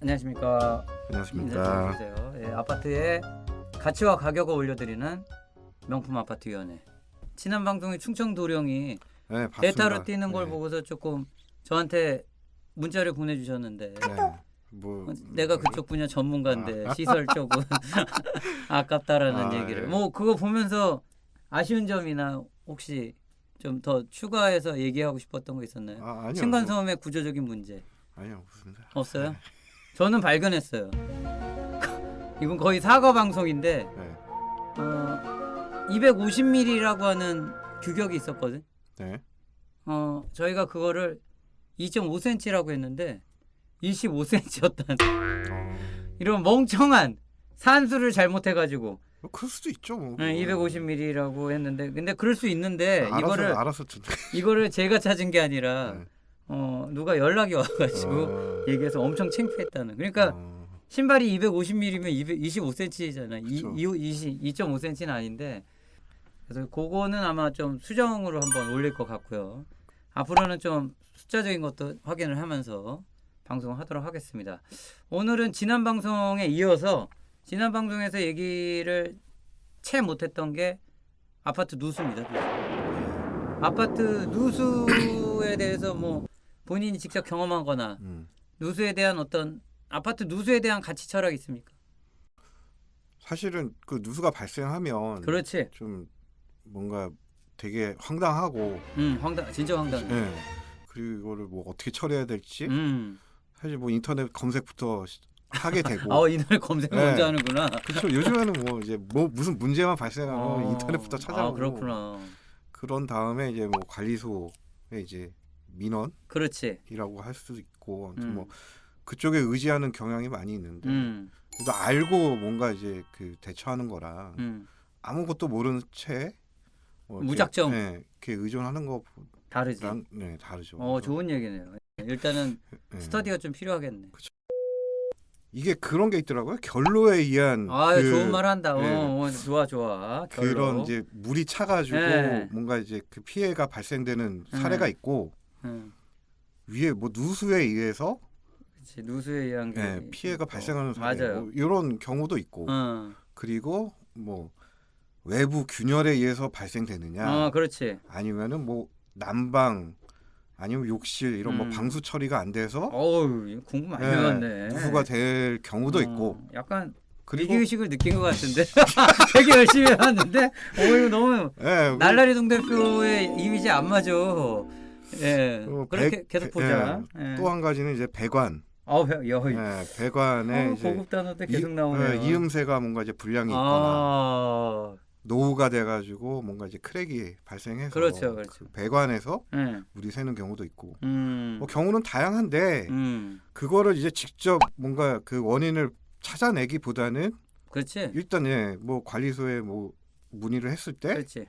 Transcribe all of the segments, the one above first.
안녕하십니까. 안녕하십니까. 예, 아파트의 가치와 가격을 올려드리는 명품 아파트 위원회. 지난 방송에 충청 도령이 네. 데이터로 뛰는 걸 네, 보고서 조금 저한테 문자를 보내주셨는데 네. 뭐 어, 내가 그쪽 분야 전문가인데 시설 쪽은 아깝다라는 아, 얘기를 예. 뭐 그거 보면서 아쉬운 점이나 혹시 좀 더 추가해서 얘기하고 싶었던 거 있었나요? 아, 아니요. 층간소음의 구조적인 문제 뭐, 아니요, 없습니다. 없어요? 저는 발견했어요. 이건 거의 사과 방송인데 네. 어, 250mm라고 하는 규격이 있었거든. 네. 어, 저희가 그거를 2.5cm라고 했는데 25cm였다는 어, 이런 멍청한 산수를 잘못해가지고 뭐 그럴 수도 있죠. 뭐. 네, 250mm라고 했는데 근데 그럴 수 있는데 알아서 이거를 알아서 좀. 이거를 제가 찾은 게 아니라 네. 어, 누가 연락이 와가지고 어, 얘기해서 엄청 창피했다는. 그러니까 어, 신발이 250mm면 225cm잖아. 그쵸. 2.5cm는 아닌데 그래서 그거는 아마 좀 수정으로 한번 올릴 것 같고요. 앞으로는 좀 숫자적인 것도 확인을 하면서 방송하도록 하겠습니다. 오늘은 지난 방송에 이어서 지난 방송에서 얘기를 채 못했던 게 아파트 누수입니다. 누수. 아파트 누수에 대해서 뭐 본인이 직접 경험하거나 음. 누수에 대한 어떤 아파트 누수에 대한 가치 철학이 있습니까? 사실은 그 누수가 발생하면 그렇지. 좀 뭔가 되게 황당하고, 음, 황당, 진짜 황당해. 네. 그리고 이거를 뭐 어떻게 처리해야 될지 음. 사실 뭐 인터넷 검색부터 시- 하게 되고. 아, 이날 검색 네. 먼저 하는구나. 그렇죠. 요즘에는 뭐 이제 뭐 무슨 문제만 발생하면 어. 인터넷부터 찾아보고 아, 그렇구나. 그런 다음에 이제 뭐 관리소에 이제 민원이라고 그렇지. 할 수도 있고 아무튼 음. 뭐 그쪽에 의지하는 경향이 많이 있는데 음. 그래도 알고 뭔가 이제 그 대처하는 거랑 음. 아무것도 모르는 채 뭐 이렇게, 무작정. 네, 이렇게 의존하는 다르지. 거랑 네 다르죠. 어, 좋은 얘기네요. 일단은 네. 스터디가 좀 필요하겠네. 이게 그런 게 있더라고요. 결로에 의한 아, 그 좋은 말 한다. 네. 어, 어, 좋아, 좋아. 결로. 그런 이제 물이 차가지고 네. 뭔가 이제 그 피해가 발생되는 사례가 음. 있고 음. 위에 뭐 누수에 의해서 그렇지. 누수에 의한 게 네, 피해가 있고. 발생하는 사례 맞아요. 뭐 이런 경우도 있고 어. 그리고 뭐 외부 균열에 의해서 발생되느냐 어, 그렇지. 아니면은 뭐 난방 아니면 욕실 이런 뭐 음. 방수 처리가 안 돼서 어우, 공부 많이 네, 해왔네. 누수가 될 경우도 어, 있고 약간 그리고 위기 의식을 느낀 것 같은데 되게 열심히 해왔는데 어 이거 너무 예, 그- 날라리 동대표의 이미지 안 맞아. 예, 어, 그렇게 배- 계속 배- 보자. 예. 또 한 가지는 이제 배관. 어, 야, 야, 예, 배관에 어, 이제 고급 단어도 계속 이, 나오네요. 예, 이음새가 뭔가 이제 불량이 있거나 아, 노후가 돼가지고 뭔가 이제 크랙이 발생해서 그렇죠, 그렇죠. 그 배관에서 예, 물이 새는 경우도 있고. 음, 뭐 경우는 다양한데 음, 그거를 이제 직접 뭔가 그 원인을 찾아내기보다는 그렇지, 일단 예뭐 관리소에 뭐 문의를 했을 때 그렇지,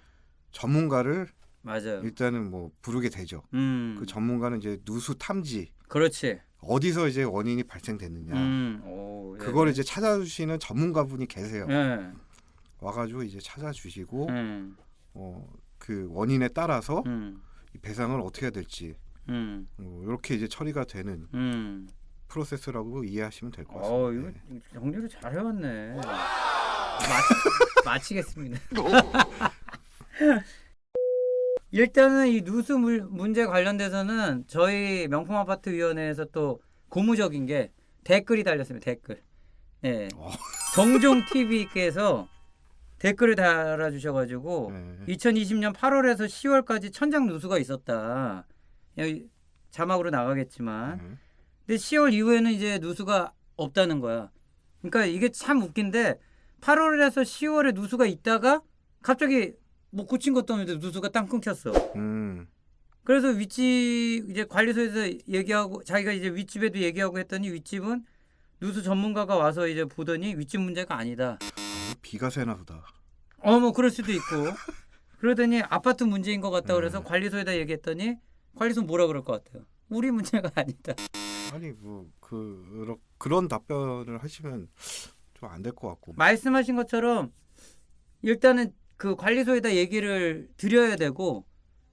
전문가를 맞아요. 일단은 뭐 부르게 되죠. 음, 그 전문가는 이제 누수 탐지 그렇지, 어디서 이제 원인이 발생됐느냐 음, 오, 예. 그걸 이제 찾아주시는 전문가분이 계세요. 예, 와가지고 이제 찾아주시고 음, 어, 그 원인에 따라서 음, 이 배상을 어떻게 해야 될지 음, 어, 이렇게 이제 처리가 되는 음. 프로세스라고 이해하시면 될 것 같습니다. 어, 이거 정리를 잘 해왔네. 마치, 마치겠습니다. 일단은 이 누수 물, 문제 관련돼서는 저희 명품 아파트 위원회에서 또 고무적인 게 댓글이 달렸습니다. 댓글. 예. 어. 정종 TV께서 댓글을 달아주셔가지고 네. 2020년 8월에서 10월까지 천장 누수가 있었다. 자막으로 나가겠지만 네. 근데 10월 이후에는 이제 누수가 없다는 거야. 그러니까 이게 참 웃긴데 8월에서 10월에 누수가 있다가 갑자기 뭐 고친 것도 없는데 누수가 땅 끊겼어. 음, 그래서 윗집 이제 관리소에서 얘기하고 자기가 이제 윗집에도 얘기하고 했더니 윗집은 누수 전문가가 와서 이제 보더니 윗집 문제가 아니다. 아, 비가 새나 보다. 어 뭐 그럴 수도 있고. 그러더니 아파트 문제인 것 같다 그래서 음. 관리소에다 얘기했더니 관리소 뭐라 그럴 것 같아요. 우리 문제가 아니다. 아니 뭐 그 그런 답변을 하시면 좀 안 될 것 같고. 말씀하신 것처럼 일단은 그 관리소에다 얘기를 드려야 되고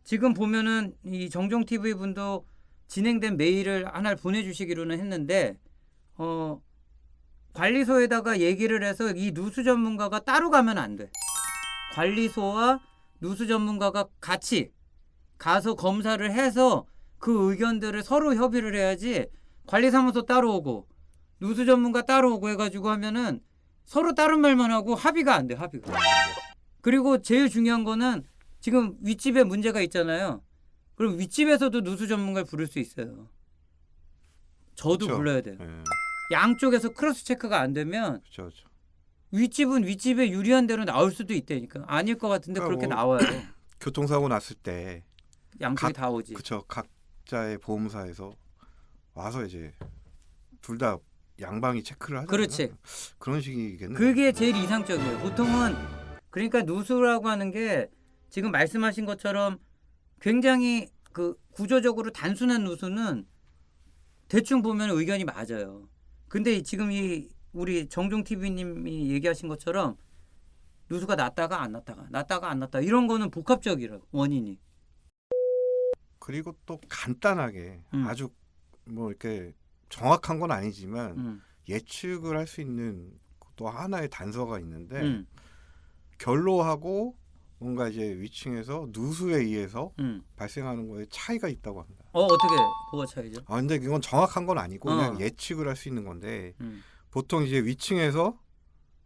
지금 보면은 이 정종 TV 분도 진행된 메일을 하나를 보내주시기로는 했는데 어 관리소에다가 얘기를 해서 이 누수 전문가가 따로 가면 안 돼. 관리소와 누수 전문가가 같이 가서 검사를 해서 그 의견들을 서로 협의를 해야지 관리사무소 따로 오고 누수 전문가 따로 오고 해가지고 하면은 서로 다른 말만 하고 합의가 안 돼 합의가. 그리고 제일 중요한 거는 지금 윗집에 문제가 있잖아요. 그럼 윗집에서도 누수 전문가를 부를 수 있어요. 저도 그쵸. 불러야 돼요. 예. 양쪽에서 크로스 체크가 안 되면 그렇죠. 그렇죠. 윗집은 윗집에 유리한 대로 나올 수도 있다니까. 아닐 것 같은데 그러니까 그렇게 뭐 나와요. 교통사고 났을 때 양쪽이 각- 다 오지. 그쵸 각자의 보험사에서 와서 이제 둘 다 양방이 체크를 하잖아요. 그렇지. 그런 식이겠네. 그게 제일 이상적이에요. 보통은 그러니까 누수라고 하는 게 지금 말씀하신 것처럼 굉장히 그 구조적으로 단순한 누수는 대충 보면 의견이 맞아요. 근데 지금 이 우리 정종 TV님이 얘기하신 것처럼 누수가 났다가 안 났다가 났다가 안 났다 이런 거는 복합적이라고 원인이. 그리고 또 간단하게 음. 아주 뭐 이렇게 정확한 건 아니지만 음, 예측을 할 수 있는 또 하나의 단서가 있는데 음, 결로하고 뭔가 이제 위층에서 누수에 의해서 음. 발생하는 거에 차이가 있다고 합니다. 어 어떻게 뭐가 차이죠? 아 근데 이건 정확한 건 아니고 그냥 어. 예측을 할 수 있는 건데 음, 보통 이제 위층에서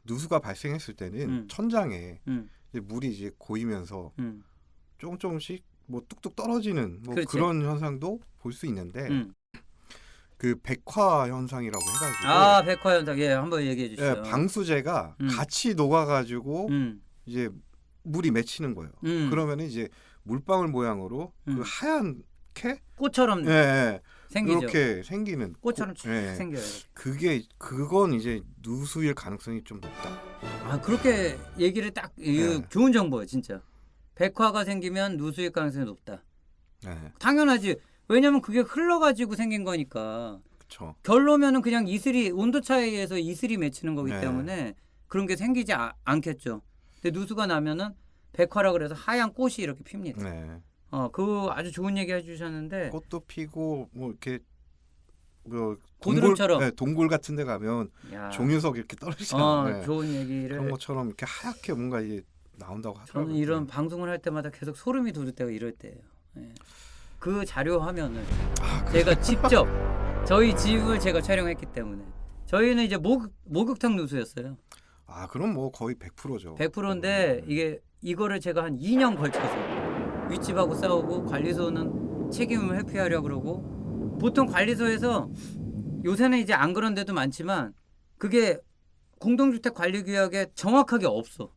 누수가 발생했을 때는 음. 천장에 음, 이제 물이 이제 고이면서 음, 조금 조금씩 뭐 뚝뚝 떨어지는 뭐 그렇지. 그런 현상도 볼 수 있는데 음. 그 백화 현상이라고 해가지고 아 백화 현상 예 한번 얘기해 주시죠. 예, 방수제가 음. 같이 녹아가지고 음, 이제 물이 맺히는 거예요. 음. 그러면은 이제 물방울 모양으로 음. 그 하얗게 꽃처럼 예, 예, 생기죠. 이렇게 생기는 꽃처럼 고- 쫙 예, 생겨요. 그게 그건 이제 누수일 가능성이 좀 높다. 아 그렇게 얘기를 딱 이거 네. 좋은 정보예요 진짜. 백화가 생기면 누수일 가능성이 높다. 예, 당연하지. 왜냐면 그게 흘러가지고 생긴 거니까. 그렇죠. 결로면은 그냥 이슬이 온도 차이에서 이슬이 맺히는 거기 네. 때문에 그런 게 생기지 아- 않겠죠. 근데 누수가 나면은 백화라 그래서 하얀 꽃이 이렇게 핍니다. 네. 어, 그 아주 좋은 얘기 해주셨는데 꽃도 피고 뭐 이렇게 뭐 고드름처럼. 동굴, 네, 동굴 같은 데 가면 야, 종유석 이렇게 떨어지잖아요. 어, 네. 좋은 얘기를 그런 것처럼 이렇게 하얗게 뭔가 이제 나온다고 하더라고요. 저는 이런 방송을 할 때마다 계속 소름이 돋을 때가 이럴 때예요. 예. 그 자료 화면을 아, 그- 제가 직접 저희 집을 제가 촬영했기 때문에 저희는 이제 목 목욕탕 누수였어요. 아 그럼 뭐 거의 100%죠. 100%인데 이게 이거를 제가 한 2년 걸쳐서 윗집하고 싸우고 관리소는 책임을 회피하려 그러고 보통 관리소에서 요새는 이제 안 그런 데도 많지만 그게 공동주택 관리 규약에 정확하게 없어.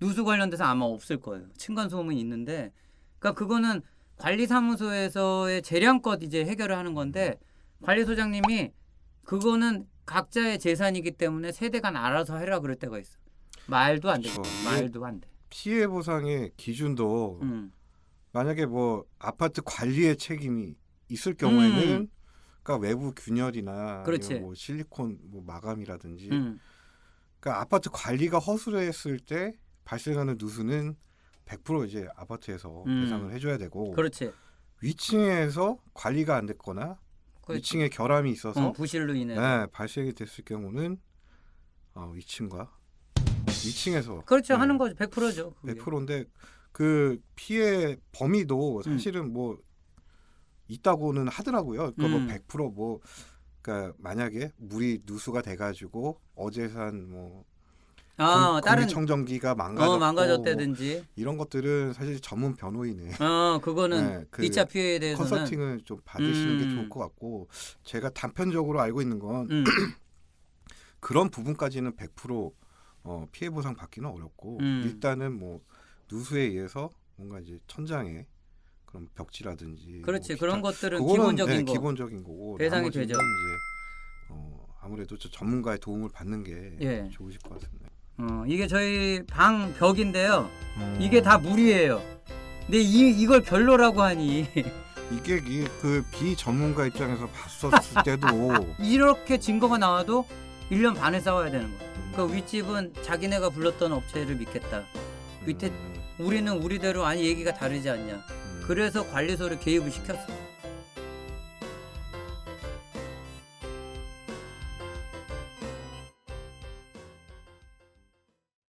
누수 관련돼서 아마 없을 거예요. 층간 소음은 있는데 그러니까 그거는 관리사무소에서의 재량껏 이제 해결을 하는 건데 관리소장님이 그거는 각자의 재산이기 때문에 세대간 알아서 해라 그럴 때가 있어. 말도 안 돼. 그쵸. 말도 안 돼. 피해 보상의 기준도 음. 만약에 뭐 아파트 관리의 책임이 있을 경우에는 음. 그러니까 외부 균열이나 뭐 실리콘 뭐 마감이라든지 음. 그러니까 아파트 관리가 허술했을 때 발생하는 누수는 100% 이제 아파트에서 음. 배상을 해줘야 되고 그렇지. 위층에서 관리가 안 됐거나 그렇지. 위층에 결함이 있어서 어, 부실로 인해. 네, 발생이 됐을 경우는 어, 위층과 위층에서 그렇죠. 네, 하는 거죠. 100%죠. 100%인데 그 피해 범위도 음. 사실은 뭐 있다고는 하더라고요. 그러니까 음. 뭐 100%뭐 그러니까 만약에 물이 누수가 돼가지고 어제 산뭐 아, 다른 청정기가 망가졌고 어, 망가졌다든지. 이런 것들은 사실 전문 변호인의 어, 그거는 네, 그 2차 피해에 대해서는 컨설팅을 좀 받으시는 게 음. 좋을 것 같고 제가 단편적으로 알고 있는 건 음. 그런 부분까지는 100% 어, 피해 보상 받기는 어렵고 음. 일단은 뭐 누수에 의해서 뭔가 이제 천장에 그런 벽지라든지 그렇지. 뭐 그런 것들은 그거는, 기본적인 네, 거. 기본적인 거고 배상이 되죠. 이제 어, 아무래도 저 전문가의 도움을 받는 게 예. 좋으실 것 같습니다. 어, 이게 저희 방 벽인데요. 음. 이게 다 물이에요. 근데 이 이걸 결로라고 하니 이게 그 비전문가 입장에서 봤었을 때도 이렇게 증거가 나와도 1년 반을 싸워야 되는 거야. 그 윗집은 자기네가 불렀던 업체를 믿겠다. 밑에 음, 우리는 우리대로 아니 얘기가 다르지 않냐. 음. 그래서 관리소를 개입을 시켰어.